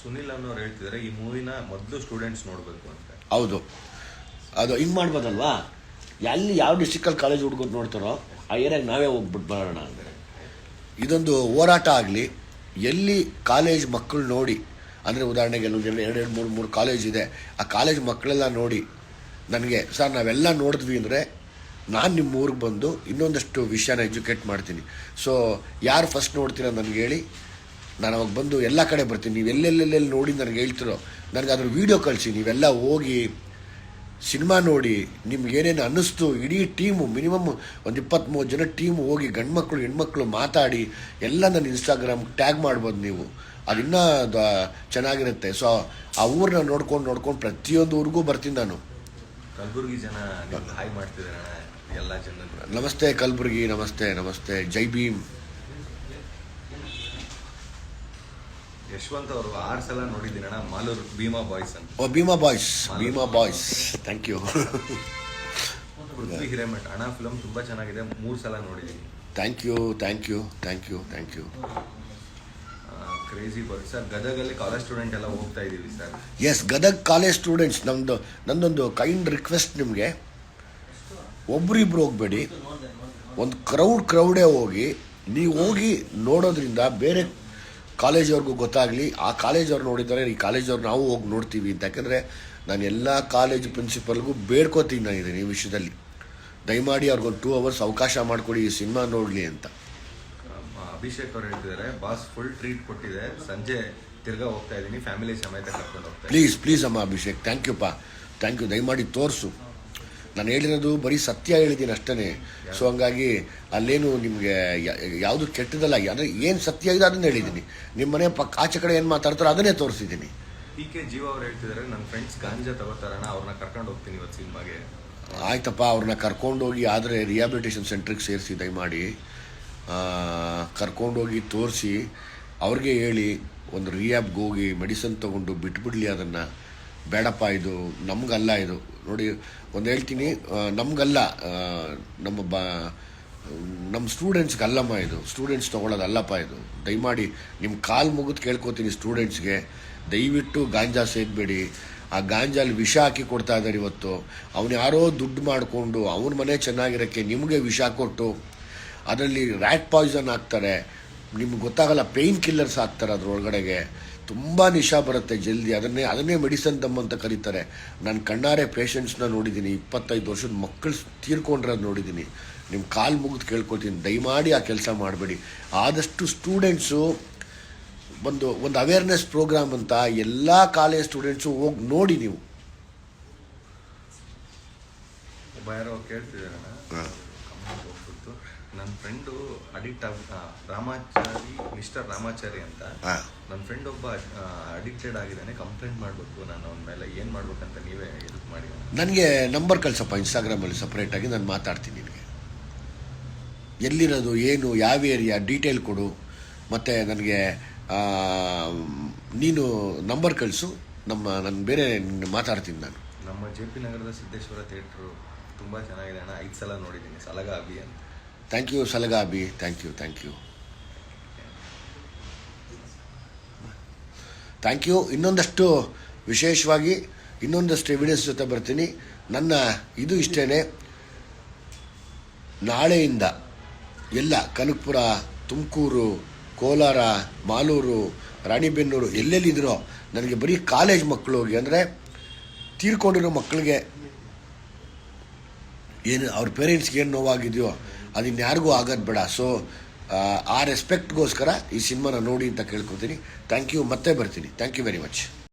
ಸುನಿಲ್ ಅನ್ನೋರು ಹೇಳ್ತಿದ್ದಾರೆ ಈ ಮೂವಿನ ಮೊದಲು ಸ್ಟೂಡೆಂಟ್ಸ್ ನೋಡಬೇಕು ಅಂತ. ಹೌದು. ಅದು ಹಿಂಗೆ ಮಾಡ್ಬೋದಲ್ವಾ? ಎಲ್ಲಿ ಯಾವ ಡಿಸ್ಟಿಕಲ್ಲಿ ಕಾಲೇಜ್ ಹುಡುಗರು ನೋಡ್ತಾರೋ, ಆ ಏರಿಯಾಗೆ ನಾವೇ ಹೋಗ್ಬಿಟ್ಟು ಬರೋಣ ಅಂದರೆ. ಇದೊಂದು ಹೋರಾಟ ಆಗಲಿ. ಎಲ್ಲಿ ಕಾಲೇಜ್ ಮಕ್ಕಳು ನೋಡಿ, ಅಂದರೆ ಉದಾಹರಣೆಗೆ ಎರಡು ಎರಡು ಮೂರು ಮೂರು ಕಾಲೇಜ್ ಇದೆ. ಆ ಕಾಲೇಜ್ ಮಕ್ಕಳೆಲ್ಲ ನೋಡಿ ನನಗೆ, ಸರ್, ನಾವೆಲ್ಲ ನೋಡಿದ್ವಿ ಅಂದರೆ ನಾನು ನಿಮ್ಮ ಊರಿಗೆ ಬಂದು ಇನ್ನೊಂದಷ್ಟು ವಿಷಯನ ಎಜುಕೇಟ್ ಮಾಡ್ತೀನಿ. ಸೊ ಯಾರು ಫಸ್ಟ್ ನೋಡ್ತೀರ ನನಗೆ ಹೇಳಿ. ನಾನು ಅವಾಗ ಬಂದು ಎಲ್ಲ ಕಡೆ ಬರ್ತೀನಿ. ನೀವು ಎಲ್ಲೆಲ್ಲೆಲ್ಲೆಲ್ಲಿ ನೋಡಿ ನನಗೆ ಹೇಳ್ತಿರೋ ನನಗೆ ಅದ್ರ ವೀಡಿಯೋ ಕಳಿಸಿ ನೀವೆಲ್ಲ ಹೋಗಿ ಸಿನಿಮಾ ನೋಡಿ ನಿಮ್ಗೆ ಏನೇನು ಅನ್ನಿಸ್ತು ಇಡೀ ಟೀಮು ಮಿನಿಮಮ್ ಒಂದು ಇಪ್ಪತ್ತ್ಮೂರು ಜನ ಟೀಮು ಹೋಗಿ ಗಂಡು ಮಕ್ಕಳು ಹೆಣ್ಮಕ್ಳು ಮಾತಾಡಿ ಎಲ್ಲ ನನ್ನ ಇನ್ಸ್ಟಾಗ್ರಾಮ್ ಟ್ಯಾಗ್ ಮಾಡ್ಬೋದು ನೀವು. ಅದಿನ್ನೂ ಚೆನ್ನಾಗಿರುತ್ತೆ. ಸೊ ಆ ಊರನ್ನ ನೋಡ್ಕೊಂಡು ನೋಡ್ಕೊಂಡು ಪ್ರತಿಯೊಂದು ಊರಿಗೂ ಬರ್ತೀನಿ ನಾನು. ಕಲಬುರ್ಗಿ ಜನ ಹಾಯ್ ಮಾಡ್ತಿದ್ದಾರೆ ಎಲ್ಲ ಜನ ನಮಸ್ತೆ ಕಲಬುರ್ಗಿ ನಮಸ್ತೆ ನಮಸ್ತೆ ಜೈ ಭೀಮ್. ಯಶವಂತ್ ಅವರು ಆರು ಸಲ ನೋಡಿದ್ದೀನಿ ಅಣ್ಣ ಮಾಲೂರು ಭೀಮಾ ಬಾಯ್ಸ್ ಅಂತ. ಓ Bhima boys Bhima boys. Thank you Prithvi Hiremath. ಅಣ್ಣ ಫಿಲಮ್ ತುಂಬ ಚೆನ್ನಾಗಿದೆ ಮೂರು ಸಲ ನೋಡಿದ್ದೀನಿ. Thank you thank you thank you thank you crazy bird sir ಗದಗಲ್ಲಿ college student ಎಲ್ಲ ಹೋಗ್ತಾ ಇದ್ದೀವಿ sir yes Gadag college students ನಮ್ಮದು ನಂದೊಂದು ಕೈಂಡ್ ರಿಕ್ವೆಸ್ಟ್ ನಿಮಗೆ. ಒಬ್ರಿಬ್ರು ಹೋಗಬೇಡಿ. ಒಂದು ಕ್ರೌಡ್ ಕ್ರೌಡೇ ಹೋಗಿ ನೀವು ಹೋಗಿ ನೋಡೋದ್ರಿಂದ ಬೇರೆ ಕಾಲೇಜವ್ರಿಗೂ ಗೊತ್ತಾಗಲಿ ಆ ಕಾಲೇಜವ್ರು ನೋಡಿದ್ದಾರೆ ಈ ಕಾಲೇಜವ್ರು ನಾವು ಹೋಗಿ ನೋಡ್ತೀವಿ ಅಂತ. ಯಾಕಂದರೆ ನಾನು ಎಲ್ಲ ಕಾಲೇಜ್ ಪ್ರಿನ್ಸಿಪಲ್ಗೂ ಬೇಡ್ಕೋತೀನಿ ನಾನು ಇದನ್ನು ಈ ವಿಷಯದಲ್ಲಿ. ದಯಮಾಡಿ ಅವ್ರಿಗೊಂದು ಟೂ ಅವರ್ಸ್ ಅವಕಾಶ ಮಾಡಿಕೊಡಿ ಈ ಸಿನಿಮಾ ನೋಡಲಿ ಅಂತ. ಅಭಿಷೇಕ್ ಅವರು ಹೇಳ್ತಿದ್ದಾರೆ ಬಾಸ್ ಫುಲ್ ಟ್ರೀಟ್ ಕೊಟ್ಟಿದೆ. ಸಂಜೆ ತಿರ್ಗಾ ಹೋಗ್ತಾ ಇದ್ದೀನಿ. ಫ್ಯಾಮಿಲಿ ಸಮೇತ ಕರ್ಕೊಂಡು ಪ್ಲೀಸ್ ಪ್ಲೀಸ್ ಅಮ್ಮ ಅಭಿಷೇಕ್. ಥ್ಯಾಂಕ್ ಯು ಪಾ ಥ್ಯಾಂಕ್ ಯು ದಯಮಾಡಿ ತೋರಿಸು. ನಾನು ಹೇಳಿರೋದು ಬರೀ ಸತ್ಯ ಹೇಳಿದ್ದೀನಿ ಅಷ್ಟೇ ಸೊ ಹಂಗಾಗಿ ಅಲ್ಲೇನು ನಿಮಗೆ ಯಾವುದು ಕೆಟ್ಟದಲ್ಲ ಅಂದರೆ ಏನು ಸತ್ಯ ಇದೆ ಅದನ್ನ ಹೇಳಿದ್ದೀನಿ. ನಿಮ್ಮ ಮನೆ ಪಕ್ಕ ಆಚೆ ಕಡೆ ಏನು ಮಾತಾಡ್ತಾರೋ ಅದನ್ನೇ ತೋರಿಸಿದ್ದೀನಿ. ಪಿ ಕೆ ಜೀವ ಅವ್ರು ಹೇಳ್ತಿದ್ದಾರೆ ನನ್ನ ಫ್ರೆಂಡ್ಸ್ ಗಾಂಜಾ ತಗೋತಾರಣ ಅವ್ರನ್ನ ಕರ್ಕೊಂಡು ಹೋಗ್ತೀನಿ ಇವತ್ತು ಸಿನಿಮಾಗೆ. ಆಯ್ತಪ್ಪ ಅವ್ರನ್ನ ಕರ್ಕೊಂಡೋಗಿ ಆದರೆ ರಿಯಾಬಿಲಿಟೇಷನ್ ಸೆಂಟ್ರಿಗೆ ಸೇರಿಸಿ ದಯಮಾಡಿ. ಕರ್ಕೊಂಡೋಗಿ ತೋರಿಸಿ ಅವ್ರಿಗೆ ಹೇಳಿ ಒಂದು ರಿಯಾಬ್ಗೆ ಹೋಗಿ ಮೆಡಿಸನ್ ತೊಗೊಂಡು ಬಿಟ್ಬಿಡ್ಲಿ ಅದನ್ನು. ಬೇಡಪ್ಪ, ಇದು ನಮಗಲ್ಲ, ಇದು. ನೋಡಿ, ಒಂದು ಹೇಳ್ತೀನಿ ನಮಗಲ್ಲ ನಮ್ಮ ಬ ನಮ್ಮ ಸ್ಟೂಡೆಂಟ್ಸ್ಗೆ ಅಲ್ಲಮ್ಮ ಇದು. ಸ್ಟೂಡೆಂಟ್ಸ್ ತೊಗೊಳ್ಳೋದು ಅಲ್ಲಪ್ಪ ಇದು. ದಯಮಾಡಿ ನಿಮ್ಮ ಕಾಲು ಮುಗಿದು ಕೇಳ್ಕೊತೀನಿ ಸ್ಟೂಡೆಂಟ್ಸ್ಗೆ ದಯವಿಟ್ಟು ಗಾಂಜಾ ಸೇದಬೇಡಿ. ಆ ಗಾಂಜಾಲಿ ವಿಷ ಹಾಕಿ ಕೊಡ್ತಾ ಇದ್ದಾರೆ ಇವತ್ತು. ಅವನು ಯಾರೋ ದುಡ್ಡು ಮಾಡಿಕೊಂಡು, ಅವನ ಮನೆ ಚೆನ್ನಾಗಿರೋಕ್ಕೆ ನಿಮಗೆ ವಿಷ ಕೊಟ್ಟು, ಅದರಲ್ಲಿ ರ್ಯಾಟ್ ಪಾಯ್ಸನ್ ಹಾಕ್ತಾರೆ. ನಿಮ್ಗೆ ಗೊತ್ತಾಗಲ್ಲ ಪೇಯ್ನ್ ಕಿಲ್ಲರ್ಸ್ ಹಾಕ್ತಾರೆ ಅದ್ರೊಳಗಡೆಗೆ. ತುಂಬ ನಿಶಾ ಬರುತ್ತೆ ಜಲ್ದಿ. ಅದನ್ನೇ ಅದನ್ನೇ ಮೆಡಿಸನ್ ದಮ್ ಅಂತ ಕರೀತಾರೆ. ನಾನು ಕಣ್ಣಾರೆ ಪೇಷಂಟ್ಸ್ನ ನೋಡಿದ್ದೀನಿ ಇಪ್ಪತ್ತೈದು ವರ್ಷದ ಮಕ್ಕಳು ತೀರ್ಕೊಂಡಿರೋದು ನೋಡಿದ್ದೀನಿ ನಿಮ್ಮ ಕಾಲು ಮುಗಿದು ಕೇಳ್ಕೊತೀನಿ. ದಯಮಾಡಿ ಆ ಕೆಲಸ ಮಾಡಬೇಡಿ. ಆದಷ್ಟು ಸ್ಟೂಡೆಂಟ್ಸು ಒಂದು ಒಂದು ಅವೇರ್ನೆಸ್ ಪ್ರೋಗ್ರಾಮ್ ಅಂತ ಎಲ್ಲ ಕಾಲೇಜ್ ಸ್ಟೂಡೆಂಟ್ಸು ಹೋಗಿ ನೋಡಿ ನೀವು. ಕೇಳ್ತಿದಾರಣ ಹೋಗ್ಬಿಟ್ಟು ನನ್ನ ಫ್ರೆಂಡು ಅಡಿಕ್ಟ್ ಆಗ ರಾಮಾಚಾರಿ ಮಿಸ್ಟರ್ ರಾಮಾಚಾರಿ ಅಂತ. ನನ್ನ ಫ್ರೆಂಡ್ ಒಬ್ಬ ಅಡಿಕ್ಟೆಡ್ ಆಗಿದ್ದಾನೆ. ಕಂಪ್ಲೇಂಟ್ ಮಾಡಬೇಕು ನಾನು ಅವನ ಮೇಲೆ. ಏನು ಮಾಡ್ಬೇಕಂತ ನೀವೇ ಹೆಲ್ಪ್ ಮಾಡಿ ನನಗೆ ನಂಬರ್ ಕಳಿಸಪ್ಪ ಇನ್ಸ್ಟಾಗ್ರಾಮಲ್ಲಿ ಸಪ್ರೇಟಾಗಿ ನಾನು ಮಾತಾಡ್ತೀನಿ ನಿಮಗೆ ಎಲ್ಲಿರೋದು ಏನು ಯಾವ ಏರಿಯಾ ಡೀಟೇಲ್ ಕೊಡು. ಮತ್ತು ನನಗೆ ನೀನು ನಂಬರ್ ಕಳಿಸು. ನಮ್ಮ ನಾನು ಬೇರೆ ಮಾತಾಡ್ತೀನಿ ನಾನು. ನಮ್ಮ ಜೆ ಪಿ ನಗರದ ಸಿದ್ದೇಶ್ವರ ಥಿಯೇಟ್ರು ತುಂಬ ಚೆನ್ನಾಗಿದೆ ಅಣ್ಣ. ಐದು ಸಲ ನೋಡಿದ್ದೀನಿ. ಸಲಗಾಬಿ ಅಂತ. Thank you ಸಲಗಾಬಿ. Thank you thank you thank you ಇನ್ನೊಂದಷ್ಟು ವಿಶೇಷವಾಗಿ ಇನ್ನೊಂದಷ್ಟು ಎವಿಡೆನ್ಸ್ ಜೊತೆ ಬರ್ತೀನಿ. ನನ್ನ ಇದು ಇಷ್ಟೇ ನಾಳೆಯಿಂದ ಎಲ್ಲ ಕನಕಪುರ, ತುಮಕೂರು, ಕೋಲಾರ, ಮಾಲೂರು, ರಾಣಿಬೆನ್ನೂರು ಎಲ್ಲೆಲ್ಲಿದ್ರೋ ನನಗೆ ಬರೀ ಕಾಲೇಜ್ ಮಕ್ಕಳು ಹೋಗಿ ಅಂದರೆ ತೀರ್ಕೊಂಡಿರೋ ಮಕ್ಕಳಿಗೆ ಏನು ಅವ್ರ ಪೇರೆಂಟ್ಸ್ಗೆ ಏನು ನೋವಾಗಿದೆಯೋ ಅದನ್ನ ಯಾರಿಗೂ ಆಗೋದು ಬೇಡ. ಸೊ ಆ ರೆಸ್ಪೆಕ್ಟ್ಗೋಸ್ಕರ ಈ ಸಿನಿಮಾನ ನೋಡಿ ಅಂತ ಕೇಳ್ಕೊತೀನಿ. ಥ್ಯಾಂಕ್ ಯು ಮತ್ತೆ ಬರ್ತೀನಿ. Thank you very much